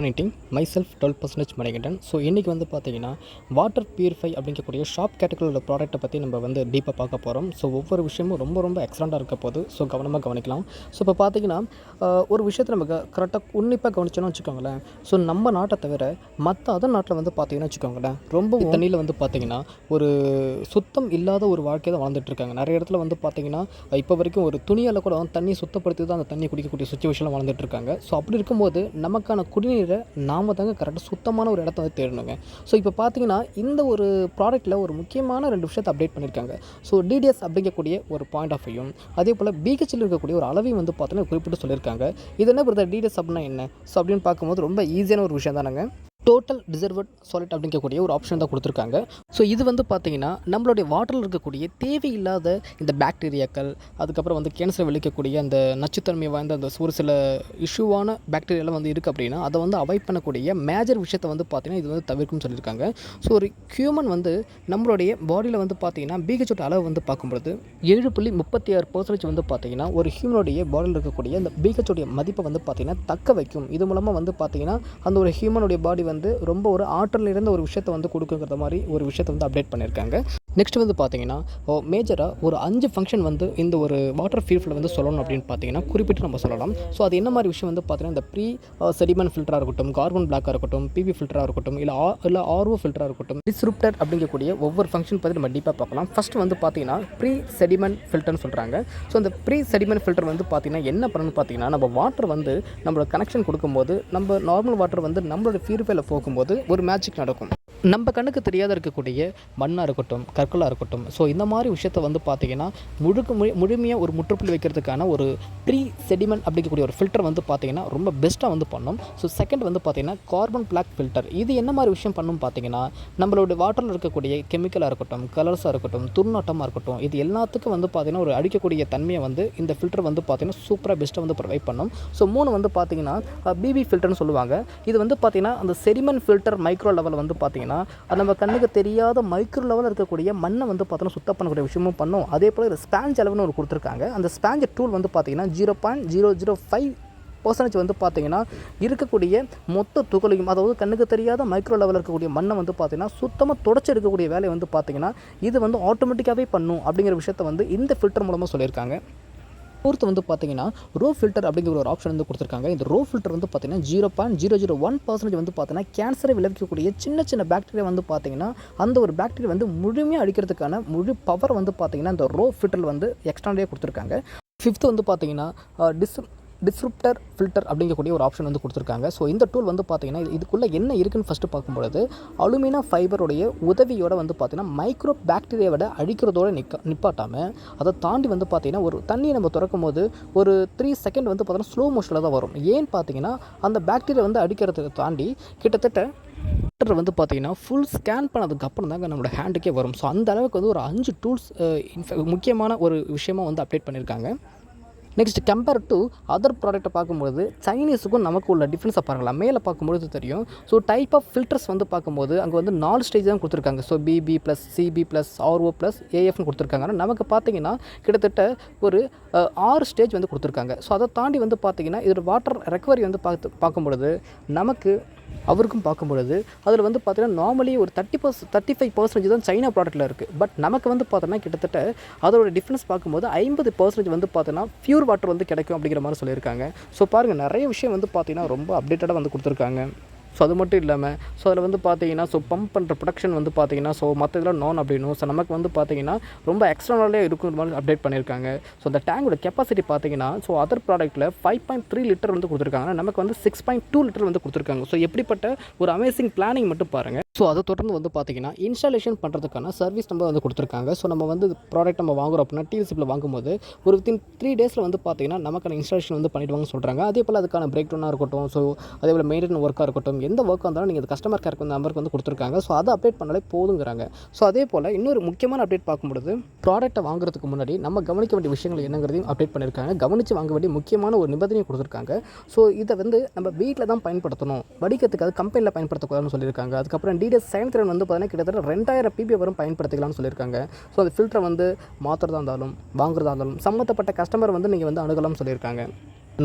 Monitoring my self twelve percentage Manikandan so இன்றைக்கி வந்து பார்த்தீங்கன்னா வாட்டர் பியூரிஃபை அப்படிங்கக்கூடிய ஷாப் கேட்டகரியில் ப்ராடக்ட்டை பற்றி நம்ம வந்து டீப்பாக பார்க்க போகிறோம் ஸோ ஒவ்வொரு விஷயமும் ரொம்ப ரொம்ப எக்ஸலண்ட்டாக இருக்க போது ஸோ கவனமாக கவனிக்கலாம். ஸோ இப்போ பார்த்தீங்கன்னா ஒரு விஷயத்தை நம்ம கரெக்டாக உன்னிப்பாக கவனிச்சோன்னு வச்சுக்கோங்களேன். ஸோ நம்ம நாட்டை தவிர மற்ற அதர் நாட்டில் வந்து பார்த்தீங்கன்னா வச்சுக்கோங்களேன். ரொம்ப தண்ணியில் வந்து பார்த்தீங்கன்னா ஒரு சுத்தம் இல்லாத ஒரு வாழ்க்கையை தான் வாழ்ந்துட்டு இருக்காங்க. நிறைய இடத்துல வந்து பார்த்தீங்கன்னா இப்போ வரைக்கும் ஒரு துணியால் கூட தண்ணி சுத்தப்படுத்தி தான் அந்த தண்ணி குடிக்கக்கூடிய சுச்சுவேஷனில் வாழ்ந்துட்டு இருக்காங்க. ஸோ அப்படி இருக்கும்போது நமக்கான குடிநீரை நாம தாங்க கரெக்டாக சுத்தமான ஒரு இடத்த வந்து தேடணுங்க. ஸோ இப்போ பார்த்தீங்கன்னா இந்த ஒரு ப்ராடக்ட்டில் ஒரு முக்கியமான ரெண்டு விஷயத்தை அப்டேட் பண்ணியிருக்காங்க ஸோ டிடிஎஸ் அப்படிங்கக்கூடிய ஒரு பாயிண்ட் ஆஃப் வியூம் அதே போல் பிஹெச்சில் இருக்கக்கூடிய ஒரு அளவையும் வந்து பார்த்தோன்னா குறிப்பிட்டு சொல்லியிருக்காங்க இது என்ன பிரதர் டிடிஎஸ் அப்படின்னா என்ன? ஸோ அப்படின்னு பார்க்கும்போது ரொம்ப ஈஸியான ஒரு விஷயம் தானேங்க. டோட்டல் டிசர்வட் சாலிட் அப்படிங்கக்கூடிய ஒரு ஆப்ஷன் தான் கொடுத்துருக்காங்க. ஸோ இது வந்து பார்த்தீங்கன்னா நம்மளுடைய வாட்டரில் இருக்கக்கூடிய தேவையில்லாத இந்த பாக்டீரியாக்கள் அதுக்கப்புறம் வந்து கேன்சர் விளைக்கக்கூடிய அந்த நச்சுத்தன்மை வாய்ந்த அந்த ஒரு சில இஷ்யூவான பாக்டீரியாலாம் வந்து இருக்குது அப்படின்னா அதை வந்து அவாய்ட் பண்ணக்கூடிய மேஜர் விஷயத்தை வந்து பார்த்தீங்கன்னா இது வந்து தவிர்க்கும்னு சொல்லியிருக்காங்க. ஸோ ஒரு ஹியூமன் வந்து நம்மளுடைய பாடியில் வந்து பார்த்திங்கன்னா பிஹெச்சோட அளவு வந்து பார்க்கும்பொழுது ஏழு புள்ளி முப்பத்தி ஆறு பர்சன்டேஜ் வந்து பார்த்திங்கன்னா ஒரு ஹியூமனுடைய பாடியில் இருக்கக்கூடிய அந்த பிஹெச்சோடைய மதிப்பை வந்து பார்த்தீங்கன்னா தக்க வைக்கும். இது மூலமாக வந்து பார்த்தீங்கன்னா அந்த ஒரு ஹியூமனுடைய பாடி வந்து ரொம்ப ஒரு ஆற்றல் இருந்த ஒரு விஷயத்தை வந்து கொடுக்குங்கிற மாதிரி ஒரு விஷயத்தை வந்து அப்டேட் பண்ணியிருக்காங்க. நெக்ஸ்ட் வந்து பார்த்தீங்கன்னா மேஜராக ஒரு அஞ்சு ஃபங்க்ஷன் வந்து இந்த ஒரு வாட்டர் ஃபீல்டில் வந்து சொல்லணும் அப்படின்னு பார்த்தீங்கன்னா குறிப்பிட்டு நம்ம சொல்லலாம். ஸோ அது என்ன மாதிரி விஷயம் வந்து பார்த்தீங்கன்னா இந்த ப்ரீ செடிமன் ஃபில்டராக இருக்கட்டும் கார்பன் பிளாக்காக இருக்கட்டும் பிபி ஃபில்டராக இருக்கட்டும் இல்லை ஆ இல்லை ஆர்ஓ ஃபில்டராக இருக்கட்டும் டிஸ்ருப்டர் அப்படிங்கக்கூடிய ஒவ்வொரு ஃபங்க்ஷன் பற்றி நம்ம டீப்பாக பார்க்கலாம். ஃபஸ்ட் வந்து பார்த்தீங்கன்னா ப்ரீ செடிமன் ஃபில்டர்னு சொல்கிறாங்க ஸோ அந்த ப்ரீ செடிமன் ஃபில்டர் வந்து பார்த்தீங்கன்னா என்ன பண்ணணும்னு பார்த்தீங்கன்னா நம்ம வாட்டர் வந்து நம்மளோட கனெக்ஷன் கொடுக்கும்போது நம்ம நார்மல் வாட்டர் வந்து நம்மளோட பியூரிஃபைல போகும்போது ஒரு மேஜிக் நடக்கும். நம்ம கண்ணுக்கு தெரியாத இருக்கக்கூடிய மண்ணாக இருக்கட்டும் கற்களாக இருக்கட்டும். ஸோ இந்த மாதிரி விஷயத்த வந்து பார்த்தீங்கன்னா முழுக்க முழு முழுமையாக ஒரு முற்றுப்புள்ளி வைக்கிறதுக்கான ஒரு ப்ரீ செடிமெண்ட் அப்படிங்கக்கூடிய ஒரு ஃபில்டர் வந்து பார்த்தீங்கன்னா ரொம்ப பெஸ்ட்டாக வந்து பண்ணோம். ஸோ செகண்ட் வந்து பார்த்தீங்கன்னா கார்பன் பிளாக் ஃபில்டர் இது என்ன மாதிரி விஷயம் பண்ணும் பார்த்தீங்கன்னா நம்மளோட வாட்டரில் இருக்கக்கூடிய கெமிக்கலாக இருக்கட்டும் கலர்ஸாக இருக்கட்டும் துர்நாட்டமாக இருக்கட்டும் இது எல்லாத்துக்கும் வந்து பார்த்தீங்கன்னா ஒரு அடிக்கக்கூடிய தன்மையை வந்து இந்த ஃபில்டர் வந்து பார்த்தீங்கன்னா சூப்பராக பெஸ்ட்டாக வந்து ப்ரொவைட் பண்ணும். ஸோ மூணு வந்து பார்த்தீங்கன்னா பிபி ஃபில்டர்னு சொல்லுவாங்க. இது வந்து பார்த்தீங்கன்னா அந்த செரிமன் ஃபில்டர் மைக்ரோ லெவல் வந்து பார்த்தீங்கன்னா அது நம்ம கண்ணுக்கு தெரியாத மைக்ரோ லெவலில் இருக்கக்கூடிய மண்ணை வந்து பார்த்தோன்னா சுத்தம் பண்ணக்கூடிய விஷயமும் பண்ணும். அதே போல் ஸ்பேஞ்ச் ஸ்பாஞ்ச் அளவுன்னு ஒரு கொடுத்துருக்காங்க. அந்த ஸ்பேஞ்ச் டூல் வந்து பார்த்தீங்கன்னா zero point zero zero five percentage வந்து பார்த்தீங்கன்னா இருக்கக்கூடிய மொத்த துகளையும் அதாவது கண்ணுக்கு தெரியாத மைக்ரோ லெவலில் இருக்கக்கூடிய மண்ணை வந்து பார்த்தீங்கன்னா சுத்தமாக தொடச்சி எடுக்கக்கூடிய வேலையை வந்து பார்த்தீங்கன்னா இது வந்து ஆட்டோமேட்டிக்காகவே பண்ணும் அப்படிங்கிற விஷயத்த வந்து இந்த ஃபில்டர் மூலமாக சொல்லியிருக்காங்க. ஃபோர்த்து வந்து பார்த்தீங்கன்னா ரோ ஃபில்டர் அப்படிங்கிற ஒரு ஆப்ஷன் வந்து கொடுத்துருக்காங்க. இந்த ரோ ஃபில்டர் வந்து பார்த்தீங்கன்னா zero point zero zero one percentage வந்து பார்த்தீங்கன்னா கேன்சரை விளைவிக்கக்கூடிய சின்ன சின்ன பாக்டீரியா வந்து பார்த்தீங்கன்னா அந்த ஒரு பாக்டீரியா வந்து முழுமையாக அடிக்கிறதுக்கான முழு பவர் வந்து பார்த்தீங்கன்னா இந்த ரோ ஃபில்டர் வந்து எக்ஸ்ட்ராண்டே கொடுத்துருக்காங்க. ஃபிஃப்த்து வந்து பார்த்தீங்கன்னா டிஸ் டிஸ்ரிப்டர் ஃபில்டர் அப்படிங்கக்கூடிய ஒரு ஆப்ஷன் வந்து கொடுத்துருக்காங்க. ஸோ இந்த டூல் வந்து பார்த்திங்கன்னா இதுக்குள்ளே என்ன இருக்குன்னு ஃபஸ்ட்டு பார்க்கும்பொழுது அலுமினா ஃபைபருடைய உதவியோட வந்து பார்த்தீங்கன்னா மைக்ரோ பாக்டீரியாவோட அழிக்கிறதோடு நிக்க நிப்பாட்டாமல் அதை தாண்டி வந்து பார்த்திங்கன்னா ஒரு தண்ணியை நம்ம திறக்கும் போது ஒரு த்ரீ செகண்ட் வந்து பார்த்தீங்கன்னா ஸ்லோ மோஷனில் தான் வரும். ஏன்னு பார்த்தீங்கன்னா அந்த பாக்டீரியா வந்து அடிக்கிறதுக்கு தாண்டி கிட்டத்தட்ட ஃபில்டர் வந்து பார்த்தீங்கன்னா ஃபுல் ஸ்கேன் பண்ணதுக்கு அப்புறம் தாங்க நம்மளோட ஹேண்டுக்கே வரும். ஸோ அந்த அளவுக்கு வந்து ஒரு அஞ்சு டூல்ஸ் முக்கியமான ஒரு விஷயமா வந்து அப்டேட் பண்ணியிருக்காங்க நெக்ஸ்ட் கம்பேர் டு அதர் ப்ராடக்ட்டை பார்க்கும்போது சைனீஸுக்கும் நமக்கு உள்ள டிஃப்ரென்ஸை பாருங்களா மேலே பார்க்கும்பொழுது தெரியும். ஸோ டைப் ஆஃப் ஃபில்டர்ஸ் வந்து பார்க்கும்போது அங்கே வந்து நாலு ஸ்டேஜ் தான் கொடுத்துருக்காங்க. So PP plus CP plus RO plus ஏஎஃப்னு கொடுத்துருக்காங்க. ஆனால் நமக்கு பார்த்தீங்கன்னா கிட்டத்தட்ட ஒரு ஆறு ஸ்டேஜ் வந்து கொடுத்துருக்காங்க. ஸோ அதை தாண்டி வந்து பார்த்தீங்கன்னா இதோட வாட்டர் ரெக்கவரி வந்து பார்த்து பார்க்கும்பொழுது நமக்கு அவருக்கும் பார்க்கும்பொழுது அதில் வந்து பார்த்தீங்கன்னா நார்மலி ஒரு thirty per thirty five percentage தான் சைனா ப்ராடக்ட்டில் இருக்குது பட் நமக்கு வந்து பார்த்தோன்னா கிட்டத்தட்ட அதோட டிஃப்ரென்ஸ் பார்க்கும்போது ஐம்பது பர்சன்டேஜ் வந்து பார்த்தோன்னா பியூர் வாட்டர் வந்து கிடைக்கும் அப்படிங்கிற மாதிரி சொல்லியிருக்காங்க. ஸோ பாருங்கள் நிறைய விஷயம் வந்து பார்த்தீங்கன்னா ரொம்ப அப்டேட்டடாக வந்து கொடுத்துருக்காங்க. ஸோ அது மட்டும் இல்லாமல் ஸோ அதில் வந்து பார்த்தீங்கன்னா ஸோ பம்ப் பண்ணுற ப்ரொடக்ஷன் வந்து பார்த்தீங்கன்னா ஸோ மற்ற இதெல்லாம் நான் அப்படின்னும் ஸோ நமக்கு வந்து பார்த்தீங்கன்னா ரொம்ப எக்ஸ்டர்னலே இருக்கிற மாதிரி அப்டேட் பண்ணியிருக்காங்க ஸோ அந்த டேங்கோட கெப்பாசிட்டி பார்த்தீங்கன்னா ஸோ அதர் ப்ராடக்ட்டில் ஃபைவ் பாயிண்ட் த்ரீ லிட்டர் வந்து கொடுத்துருக்காங்க. நமக்கு வந்து சிக்ஸ் பாயிண்ட் டூ லிட்டர் வந்து கொடுத்துருக்காங்க. ஸோ எப்படிப்பட்ட ஒரு அமேசிங் பிளானிங் மட்டும் பாருங்கள் ஸோ அதை தொடர்ந்து வந்து பார்த்தீங்கன்னா இன்ஸ்டாலேஷன் பண்ணுறதுக்கான சர்வீஸ் நம்ம வந்து கொடுத்துருக்காங்க. ஸோ நம்ம வந்து ப்ராடக்ட் நம்ம வாங்குறோம் அப்படின்னா டிவிசிப்பில் வாங்கும்போது ஒரு வித்தின் த்ரீ டேஸில் வந்து பார்த்தீங்கன்னா நமக்கான இன்ஸ்டாலேஷன் வந்து பண்ணிடுவாங்கன்னு சொல்கிறாங்க அதே போல் அதுக்கான பிரேக் டவுனாக இருக்கட்டும். ஸோ அதே போல் மெயின்டைன் ஒர்க்காக இருக்கட்டும். எந்த ஒர்க்காக இருந்தாலும் நீங்கள் கஸ்டமர் கேருக்கு வந்து நம்பருக்கு வந்து கொடுத்துருக்காங்க. ஸோ அதை அப்டேட் பண்ணாலே போதுங்கிறாங்க. ஸோ அதே போல் இன்னொரு முக்கியமான அப்டேட் பார்க்கும்பொழுது ப்ராடக்ட்டை வாங்குறதுக்கு முன்னாடி நம்ம கவனிக்க வேண்டிய விஷயங்கள் என்னங்கிறதையும் அப்டேட் பண்ணியிருக்காங்க. கவனித்து வாங்க வேண்டிய முக்கியமான ஒரு நிபந்தனையும் கொடுத்துருக்காங்க. ஸோ இதை வந்து நம்ம வீட்டில் தான் பயன்படுத்தணும். வடிக்கிறதுக்கு அது கம்பெனியில் பயன்படுத்தக்கூடாதுன்னு சொல்லியிருக்காங்க. அதுக்கப்புறம் டிடிஎஸ் செயல்திறன் வந்து பார்த்தீங்கன்னா கிட்டத்தட்ட ரெண்டாயிரம் பிபி வரும் பயன்படுத்திக்கலாம்னு சொல்லியிருக்காங்க. ஸோ அந்த ஃபில்டரை வந்து மாற்றுறதா இருந்தாலும் வாங்குறதா இருந்தாலும் சம்மந்தப்பட்ட கஸ்டமர் வந்து நீங்கள் வந்து அணுகலாம்னு சொல்லியிருக்காங்க.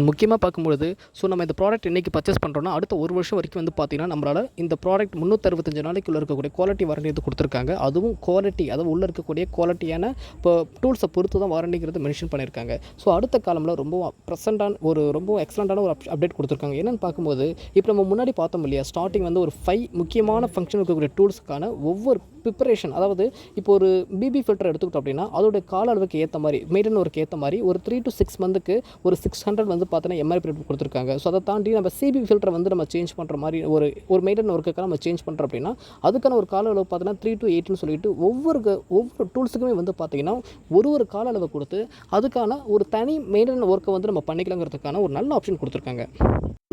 முக்கியமாக பார்க்கும்பொழுது ஸோ நம்ம இந்த ப்ராடக்ட் இன்றைக்கி பர்ச்சேஸ் பண்ணுறோன்னா அடுத்த ஒரு வருஷம் வரைக்கும் வந்து பார்த்தீங்கன்னா நம்மளால் இந்த ப்ராடக்ட் முந்நூற்றறுபத்தஞ்சு நாளைக்குள்ளே இருக்கக்கூடிய குவாலிட்டி வாரண்டி வந்து கொடுத்துருக்காங்க. அதுவும் குவாலிட்டி அதாவது உள்ளே இருக்கக்கூடிய குவாலிட்டியான இப்போ டூல்ஸை பொறுத்து தான் வாரண்டிங்கிறது மென்ஷன் பண்ணியிருக்காங்க. ஸோ அடுத்த காலமில் ரொம்ப ப்ரெசண்டான ஒரு ரொம்ப எக்ஸலண்ட்டான ஒரு அப்டேட் கொடுத்துருக்காங்க. என்னென்னு பார்க்கும்போது இப்போ நம்ம முன்னாடி பார்த்தோம் இல்லையா ஸ்டார்டிங் வந்து ஒரு ஃபைவ் முக்கியமான ஃபங்க்ஷன் இருக்கக்கூடிய டூல்ஸுக்கான ஒவ்வொரு ப்ரிப்பரேஷன் அதாவது இப்போ ஒரு பிபி ஃபில்டர் எடுத்துக்கிட்டோம் அப்படின்னா அதோட கால அளவுக்கு ஏற்ற மாதிரி மெயின்டைன் ஒர்க்கு ஏற்ற மாதிரி ஒரு த்ரீ டு சிக்ஸ் மந்த்துக்கு ஒரு சிக்ஸ் ஹண்ட்ரட் வந்து பார்த்தீங்கன்னா எம்ஆர்பி ரேட் கொடுத்துருக்காங்க. ஸோ அதை தாண்டி நம்ம சிபி ஃபில்டர் வந்து நம்ம சேஞ்ச் பண்ணுற மாதிரி ஒரு ஒரு மெயின்டன் ஒர்க்குக்காக நம்ம சேஞ்ச் பண்ணுறோம் அப்படின்னா அதுக்கான ஒரு கால அளவு பார்த்தீங்கன்னா த்ரீ டு எயிட்னு சொல்லிட்டு ஒவ்வொரு ஒவ்வொரு டூல்ஸுக்குமே வந்து பார்த்தீங்கன்னா ஒரு ஒரு கால அளவை கொடுத்து அதுக்கான ஒரு தனி மெயின்டன் ஒர்க்கை வந்து நம்ம பண்ணிக்கலாங்கிறதுக்கான ஒரு நல்ல ஆப்ஷன் கொடுத்துருக்காங்க.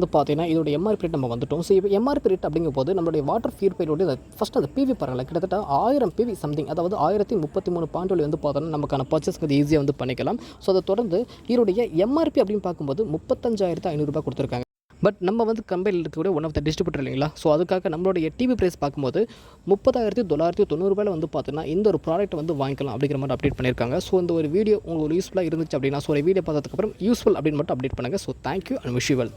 வந்து பார்த்தீங்கன்னா இதோட எம்ஆர்பி ரேட் நம்ம வந்துட்டோம். ஸோ இப்போ எம்ஆர்பி ரேட் அப்படிங்கும் போது நம்மளுடைய வாட்டர் பியூரிஃபையோட ஃபஸ்ட் அந்த பிவி பாருங்களேன் கிட்டத்தட்ட ஆயிரம் பிவி சம்திங் அதாவது ஆயிரத்தி முப்பத்தி மூணு பாயிண்ட் வந்து பார்த்தோன்னா நமக்கான பர்ச்சேஸ்க்கு அது ஈஸியாக வந்து பண்ணிக்கலாம். ஸோ அதை தொடர்ந்து இதோடைய எம்ஆர்பி அப்படின்னு பார்க்கும்போது முப்பத்தஞ்சாயிரத்து ஐநூறுரூபா கொடுத்துருக்காங்க. பட் நம்ம வந்து கம்பெனியில் இருக்கக்கூடிய ஒன் ஆஃப் த டிஸ்ட்ரிபியூட்டர் இல்லைங்களா? ஸோ அதுக்காக நம்மளுடைய டிவி ப்ரைஸ் பார்க்கும்போது முப்பதாயிரத்தி தொள்ளாயிரத்தி தொண்ணூறுபாயில் வந்து பார்த்தீங்கன்னா இந்த ஒரு ப்ராடக்ட் வந்து வாங்கிக்கலாம் அப்படிங்கிற மாதிரி அப்டேட் பண்ணியிருக்காங்க. ஸோ இந்த ஒரு வீடியோ உங்களுக்கு யூஸ்ஃபுல்லாக இருந்துச்சு அப்படின்னா ஸோ ஒரு வீடியோ பார்த்ததுக்கப்புறம் யூஸ்ஃபுல் அப்படின்னு மட்டும் அப்டேட் பண்ணுங்கள் ஸோ தேங்க்யூ அண்ட் விஷுவல்